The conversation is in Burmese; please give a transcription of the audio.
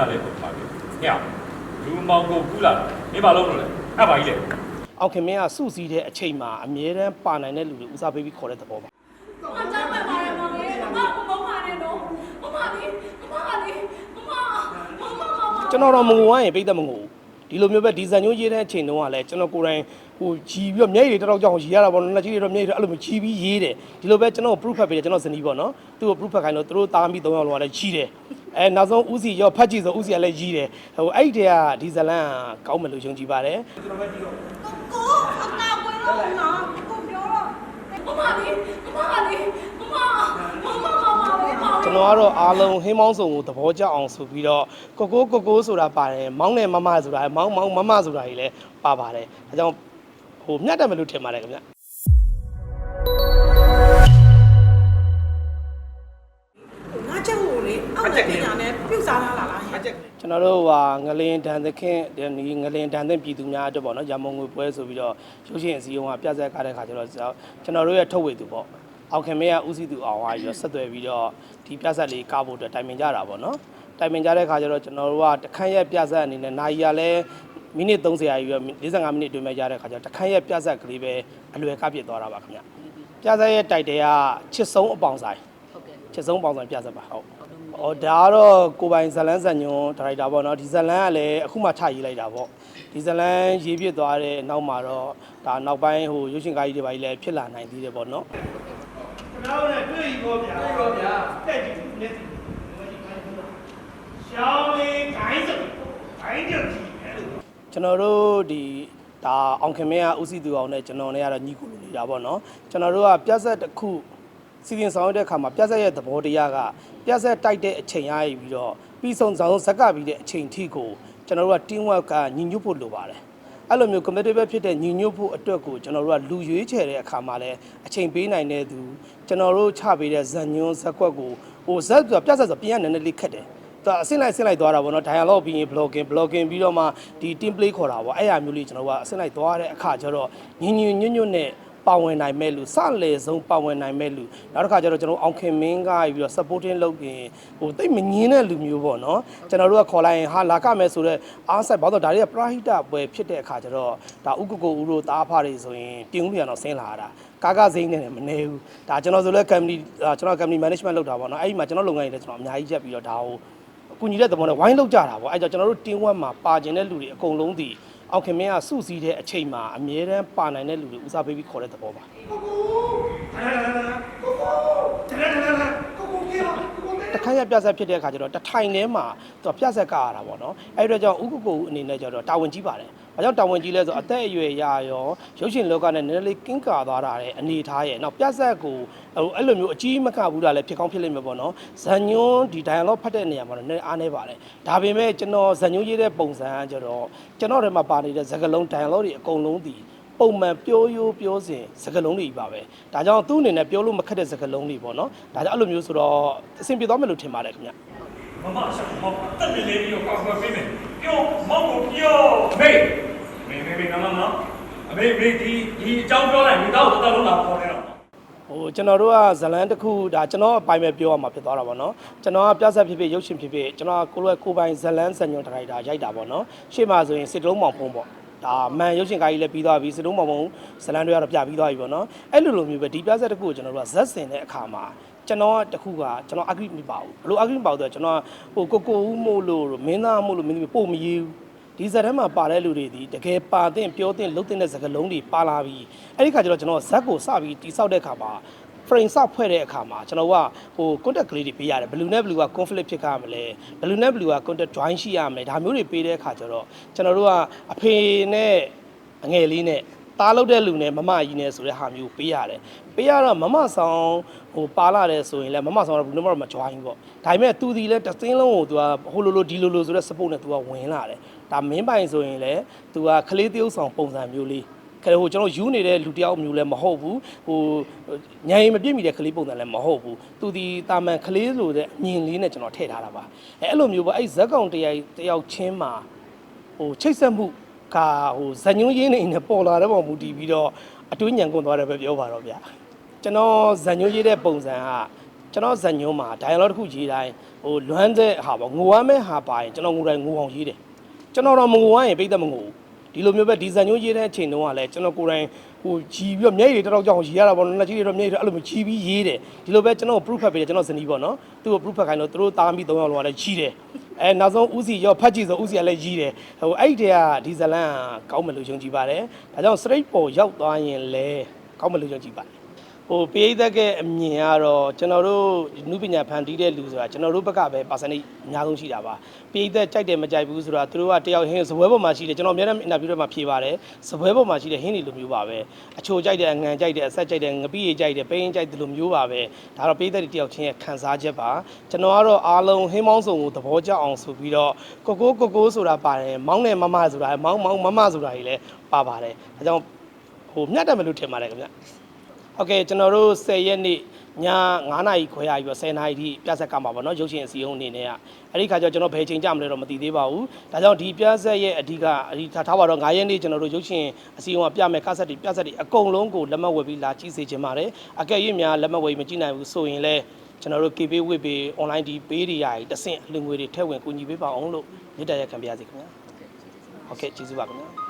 တာလဲပုံပါပြီညလူမောင်ကိုကူးလာမင်းဘာလုပ်လို့လဲအဲ့ဘာကြီးလဲအောင်ခင်မင်းကစုစည်းတဲ့အချိန်မှာအမြဲတမ်းပါနိုင်တဲ့လူတွေဦးစားပေးပြီးခေါ်တဲ့သဘောပါမကြောက်မှပါတယ်မမေမမမမနဲ့တော့မမလေးမမလေးမမမမမမကျွန်တော်တော့မငိုဝိုင်းရင်ပြိတ္တမငိုဘူးဒီလိုမျိုးပဲဒီဇန်ညိုးရေးတဲ့အချိန်တုန်းကလည်းကျွန်တော်ကိုယ်တိုင်ဟိုဂျီပြီးတော့မျက်ရည်တော်တော်ကြောင်ရီရတာပေါ့နော်နှစ်ကြီးတွေတော့မျက်ရည်တွေအဲ့လိုမျိုးဂျီပြီးရေးတယ်ဒီလိုပဲကျွန်တော် proof ဖတ်ပေးတယ်ကျွန်တော်ဇနီးပေါ့နော်သူ့ကို proof ဖတ်ခိုင်းလို့သူတို့တားမိ၃ယောက်လောကလည်းကြီးတယ် အဲနောက်ဆုံးဦးစီရောဖတ်ကြည့်ဆိုဦးစီကလည်းကြီးတယ်ဟိုအဲ့ဒီတည်းကဒီဇလန်ကကောင်းမယ်လို့ယုံကြည်ပါတယ်ကိုအကာကွယ်တော့နော်ကိုပြောတော့မမလေးမမလေးမမမမမမလေးမကျွန်တော်ကတော့အားလုံးဟင်းမောင်းစုံကိုသဘောကျအောင်ဆိုပြီးတော့ကိုကိုကိုကိုဆိုတာပါတယ်မောင်းနဲ့မမဆိုတာမောင်းမောင်းမမဆိုတာကြီးလည်းပါပါတယ်ဒါကြောင့်ဟိုမျှတမယ်လို့ထင်ပါတယ်ခင်ဗျ အောက်နဲ့ပညာနဲ့ပြုတ်စားလာလားဟဲ့ကျွန်တော်တို့ဟာငလင်ဒန်သခင်ဒီငလင်ဒန်သင်ပြည်သူများအတွက်ပေါ့နော်ရမုံငွေပွဲဆိုပြီးတော့ရုပ်ရှင်အစည်းအဝေးကပြဆက်ကားတဲ့ခါကျတော့ကျွန်တော်တို့ရဲ့ထုတ်ဝေသူပေါ့အောက်ခင်မဲကဦးစီးသူအောင်ဟာပြီးတော့ဆက်သွယ်ပြီးတော့ဒီပြဆက်လေးကားဖို့အတွက်တိုင်ပင်ကြတာပေါ့နော်တိုင်ပင်ကြတဲ့ခါကျတော့ကျွန်တော်တို့ကတခန့်ရဲ့ပြဆက်အနေနဲ့နိုင်ရလဲမိနစ်30ရာကြီးပဲ45မိနစ်အတွင်းပဲရတဲ့ခါကျတော့တခန့်ရဲ့ပြဆက်ကလေးပဲအလွယ်ကပြစ်သွားတာပါခင်ဗျပြဆက်ရဲ့တိုက်တယ်ကချစ်ဆုံးအပေါင်ဆိုင်ဟုတ်ကဲ့ချစ်ဆုံးအပေါင်ဆိုင်ပြဆက်ပါဟုတ်။ အော်ဒါကတော့ကိုပိုင်ဇလန်းဇန်ညွန်ဒါရိုက်တာပေါ့နော်ဒီဇလန်းကလည်းအခုမှထရေးလိုက်တာပေါ့ဒီဇလန်းရေးပြသွားတဲ့နောက်မှာတော့ဒါနောက်ပိုင်းဟိုရုပ်ရှင်ကားကြီးတွေပါကြီးလည်းဖြစ်လာနိုင်သေးတယ်ပေါ့နော်ကျွန်တော်လည်းတွေ့ပြီပေါ့ဗျာတွေ့ပါဗျာတဲ့ကြည့်လက်စီရှောင်းလေးခိုင်းစခိုင်းကြည့်ကျွန်တော်တို့ဒီဒါအောင်ခင်မင်းကဥစည်းသူအောင်နဲ့ကျွန်တော်နဲ့ကတော့ညီကိုလိုနေတာပေါ့နော်ကျွန်တော်တို့ကပြဆက်တစ်ခု စီစဉ်ဆောင်ရွက်တဲ့အခါမှာပြဆက်ရဲ့သဘောတရားကပြဆက်တိုက်တဲ့အချိန်ရည်ပြီးတော့ပြီးဆုံးဆောင်ဇက်ကပြီးတဲ့အချိန်ထိကိုကျွန်တော်တို့က team work ကညီညွတ်ဖို့လိုပါတယ်အဲ့လိုမျိုး competitive ဖြစ်တဲ့ညီညွတ်ဖို့အတွက်ကိုကျွန်တော်တို့ကလူရွေးချယ်တဲ့အခါမှာလည်းအချိန်ပေးနိုင်တဲ့သူကျွန်တော်တို့ချပေးတဲ့ဇန်ညွန်းဇက်ကွက်ကိုဟိုဇက်ဆိုပြဆက်ဆိုပြင်ရနည်းနည်းလေးခက်တယ်ဒါအစင်းလိုက်အစင်းလိုက်သွားတာပေါ့နော် dialogue ပြီးရင် blogging blogging ပြီးတော့မှဒီ team play ခေါ်တာပေါ့အဲ့အရာမျိုးလေးကျွန်တော်ကအစင်းလိုက်သွားတဲ့အခါကျတော့ညီညီညွတ်ညွတ်နဲ့ ပါဝင်နိုင်မဲ့လူစလေဆုံးပါဝင်နိုင်မဲ့လူနောက်တစ်ခါကျတော့ကျွန်တော်အောင်ခင်မင်းကပြီးတော့ supporting လုပ်ရင်ဟိုတိတ်မငင်းတဲ့လူမျိုးပေါ့နော်ကျွန်တော်တို့ကခေါ်လိုက်ရင်ဟာလာကမယ်ဆိုတော့အားဆိုင်ဘာလို့ဒါတွေကပရာဟိတပွဲဖြစ်တဲ့အခါကျတော့ဒါဥက္ကကိုဦးတို့တားဖားတွေဆိုရင်ပြင်ဦးပြန်တော့ဆင်းလာတာကာကစိမ့်နဲ့လည်းမနေဘူးဒါကျွန်တော်ဆိုလဲ company ကျွန်တော် company management လုပ်တာပေါ့နော်အဲ့ဒီမှာကျွန်တော်လုပ်ငန်းတွေလည်းကျွန်တော်အများကြီးရက်ပြီးတော့ဒါကိုကူညီတဲ့သဘောနဲ့ဝိုင်းလောက်ကြတာပေါ့အဲ့ကြောင့်ကျွန်တော်တို့ team work မှာပါကျင်တဲ့လူတွေအကုန်လုံးဒီ အောင်ခင်မင်းကစုစည်းတဲ့အချိန်မှာအမြဲတမ်းပါနိုင်တဲ့လူတွေဦးစားပေးပြီးခေါ်တဲ့သဘောပါ တခါရပြဆက်ဖြစ်တဲ့အခါကျတော့တထိုင်ထဲမှာသူကပြဆက်ကရတာပေါ့နော်အဲ့ဒီတော့ကြောင့်ဥက္ကကိုအနေနဲ့ကျတော့တာဝန်ကြီးပါတယ်။ဘာကြောင့်တာဝန်ကြီးလဲဆိုတော့အသက်အရွယ်ရရောရုပ်ရှင်လောကနဲ့နည်းနည်းလေးကင်းကာသွားတာတဲ့အနေထားရဲ့နောက်ပြဆက်ကိုဟိုအဲ့လိုမျိုးအကြီးမကဘူးတာလည်းဖြစ်ကောင်းဖြစ်လိမ့်မယ်ပေါ့နော်။ဇန်ညွန်းဒီ dialogue ဖတ်တဲ့နေရာမှာတော့နည်းနည်းအားနေပါတယ်။ဒါပေမဲ့ကျွန်တော်ဇန်ညွန်းရေးတဲ့ပုံစံကကျတော့ကျွန်တော်ထဲမှာပါနေတဲ့စကားလုံး dialogue တွေအကုန်လုံးဒီ ပုံမှန်ပြောရိုးပြောစဉ်စကားလုံးတွေကြီးပါပဲဒါကြောင့်သူ့အနေနဲ့ပြောလို့မခက်တဲ့စကားလုံးတွေပေါ့နော်ဒါကြောင့်အဲ့လိုမျိုးဆိုတော့အဆင်ပြေသွားမယ်လို့ထင်ပါတယ်ခင်ဗျမမဆက်မောင်တက်နေလေးပြီးတော့ကောက်ကွယ်ပေးမယ်ပြောမောင်ကိုပြောမေမေမေမေနော်နော်အမေမေဒီဒီအကြောင်းပြောလိုက်မိသားစုတော်တော်လုံးလာခေါ်နေတော့ဟိုကျွန်တော်တို့ကဇလန်တစ်ခုဒါကျွန်တော်အပိုင်ပဲပြောရမှာဖြစ်သွားတာပေါ့နော်ကျွန်တော်ကပြဆက်ဖြစ်ဖြစ်ရုပ်ရှင်ဖြစ်ဖြစ်ကျွန်တော်ကကိုလိုကိုပိုင်ဇလန်ဇညွန်ဒရိုက်တာရိုက်တာပေါ့နော်ရှေ့မှာဆိုရင်စစ်တုံးမောင်ဖုံးပေါ့ ဒါမန်ရုပ်ရှင်ကားကြီးလည်းပြီးသွားပြီစစ်တုံးမောင်ဖုံးဇလန်တွေကတော့ပြပြီးသွားပြီပေါ့နော်အဲ့လိုလိုမျိုးပဲဒီပြဆက်တစ်ခုကိုကျွန်တော်တို့ကဇက်စင်တဲ့အခါမှာကျွန်တော်ကတခုကကျွန်တော်အဂရိမပါဘူးဘလို့အဂရိမပါဘူးဆိုတော့ကျွန်တော်ဟိုကိုကိုဦးမို့လို့မင်းသားမို့လို့မင်းသမီးပို့မရေးဘူးဒီဇက်ထဲမှာပါတဲ့လူတွေဒီတကယ်ပါတဲ့ပြောတဲ့လှုပ်တဲ့စကားလုံးတွေပါလာပြီးအဲ့ဒီခါကျတော့ကျွန်တော်ဇက်ကိုစပြီးတိဆောက်တဲ့အခါမှာ frame ဆောက်ဖွဲ့တဲ့အခါမှာကျွန်တော်ကဟို contact ကလေးတွေပေးရတယ် blue နဲ့ blue က conflict ဖြစ်ကြရမလဲ blue နဲ့ blue က contact join ရှိရမယ်ဒါမျိုးတွေပေးတဲ့အခါကျတော့ကျွန်တော်တို့ကအဖေနဲ့အငယ်လေးနဲ့တားလုပ်တဲ့လူနဲ့မမကြီးနဲ့ဆိုတဲ့ဟာမျိုးပေးရတယ်ပေးရတော့မမဆောင်ဟိုပါလာတယ်ဆိုရင်လည်းမမဆောင်တော့ဘူးနံပါတ်မ join ဘူးပေါ့ဒါပေမဲ့သူဒီလဲတစ်သိန်းလုံးကိုသူကဟိုလိုလိုဒီလိုလိုဆိုတဲ့ support နဲ့သူကဝင်လာတယ်ဒါမင်းပိုင်ဆိုရင်လည်းသူကခလေးတရုပ်ဆောင်ပုံစံမျိုးလေး ခဲဟိုကျွန်တော်ယူနေတဲ့လူတယောက်မျိုးလည်းမဟုတ်ဘူးဟိုညရင်မပြည့်မီတဲ့ကလေးပုံစံလည်းမဟုတ်ဘူးသူဒီတာမန်ကလေးလိုတဲ့အမြင်လေးနဲ့ကျွန်တော်ထည့်ထားတာပါအဲအဲ့လိုမျိုးပေါ့အဲ့ဇက်ကောင်တယောက်တယောက်ချင်းမှာဟိုချိတ်ဆက်မှုကဟိုဇညွန်းရင်းနေနဲ့ပေါ်လာတဲ့ပုံမူတည်ပြီးတော့အတွင်းညံကုန်သွားတယ်ပဲပြောပါတော့ဗျာကျွန်တော်ဇညွန်းရေးတဲ့ပုံစံကကျွန်တော်ဇက်ညုံးမှာ dialogue တစ်ခုရေးတိုင်းဟိုလွမ်းတဲ့ဟာပေါ့ငိုရမယ့်ဟာပါရင်ကျွန်တော်ငိုတိုင်းငိုအောင်ရေးတယ်ကျွန်တော်တော့မငိုရရင်ပိတ်သက်မငိုဘူး ဒီလိုမျိုးပဲဒီဇက်ညုံးရေးတဲ့အချိန်တုန်းကလည်းကျွန်တော်ကိုယ်တိုင်ဟိုကြည်ပြီးတော့မျက်ရည်တော်တော်ကြောင်ရေးရတာပေါ့နော်လက်ကြီးတွေတော့မျက်ရည်တွေအဲ့လိုမျိုးကြည်ပြီးရေးတယ်ဒီလိုပဲကျွန်တော် proof ဖတ်ပေးတယ်ကျွန်တော်ဇနီးပေါ့နော်သူ့ကို proof ဖတ်ခိုင်းတော့သူတို့တားမိ၃ယောက်လောကလည်းကြီးတယ်အဲနောက်ဆုံးဦးစီရောဖတ်ကြည့်ဆိုဦးစီကလည်းကြီးတယ်ဟိုအဲ့ဒီတည်းကဒီဇလန်ကကောင်းမယ်လို့ယုံကြည်ပါတယ်ဒါကြောင့် straight ပေါ်ရောက်သွားရင်လည်းကောင်းမယ်လို့ယုံကြည်ပါတယ် ဟိုပေးသက်ကအမြင်ကတော့ကျွန်တော်တို့နုပညာဖန်တီးတဲ့လူဆိုတာကျွန်တော်တို့ဘက်ကပဲ percentage အများဆုံးရှိတာပါပေးသက်ကြိုက်တယ်မကြိုက်ဘူးဆိုတာသူတို့ကတယောက်ဟင်းစပွဲပေါ်မှာရှိတယ်ကျွန်တော်အများနဲ့ interview တွေမှာဖြေပါတယ်စပွဲပေါ်မှာရှိတဲ့ဟင်းတွေလိုမျိုးပါပဲအချိုကြိုက်တယ်အငံကြိုက်တယ်အဆက်ကြိုက်တယ်ငပိရေကြိုက်တယ်ပိန်းကြိုက်တယ်လိုမျိုးပါပဲဒါတော့ပေးသက်တွေတယောက်ချင်းရဲ့ခံစားချက်ပါကျွန်တော်ကတော့အားလုံးဟင်းမောင်းစုံကိုသဘောကျအောင်ဆိုပြီးတော့ကိုကိုကိုကိုဆိုတာပါတယ်မောင်းနဲ့မမဆိုတာမောင်းမောင်းမမဆိုတာကြီးလည်းပါပါတယ်ဒါကြောင့်ဟိုမျှတမယ်လို့ထင်ပါတယ်ခင်ဗျ ဟုတ်ကဲ့ကျွန်တော်တို့10ရက်နေ့ည9နာရီခွဲရပြီပေါ့10နာရီထိပြဆက်ကမှာပေါ့နော်ရုပ်ရှင်အစည်းအဝေးအနေနဲ့ကအဲ့ဒီခါကျတော့ကျွန်တော်ဘယ်ချိန်ကြမလဲတော့မသိသေးပါဘူးဒါကြောင့်ဒီပြဆက်ရဲ့အဓိကအဓိထားပါတော့9ရက်နေ့ကျွန်တော်တို့ရုပ်ရှင်အစည်းအဝေးပြမယ်ကားဆက်တွေပြဆက်တွေအကုန်လုံးကိုလက်မှတ်ဝယ်ပြီးလာကြည့်စေချင်ပါတယ်အကယ်၍များလက်မှတ်ဝယ်မကြည့်နိုင်ဘူးဆိုရင်လည်းကျွန်တော်တို့ KB ဝစ်ပေး online ဒီပေးတွေရာတဆင့်အလူငွေတွေထည့်ဝင်ကူညီပေးပါအောင်လို့မြစ်တရရခံပြရစီခင်ဗျာဟုတ်ကဲ့ကျေးဇူးပါခင်ဗျာ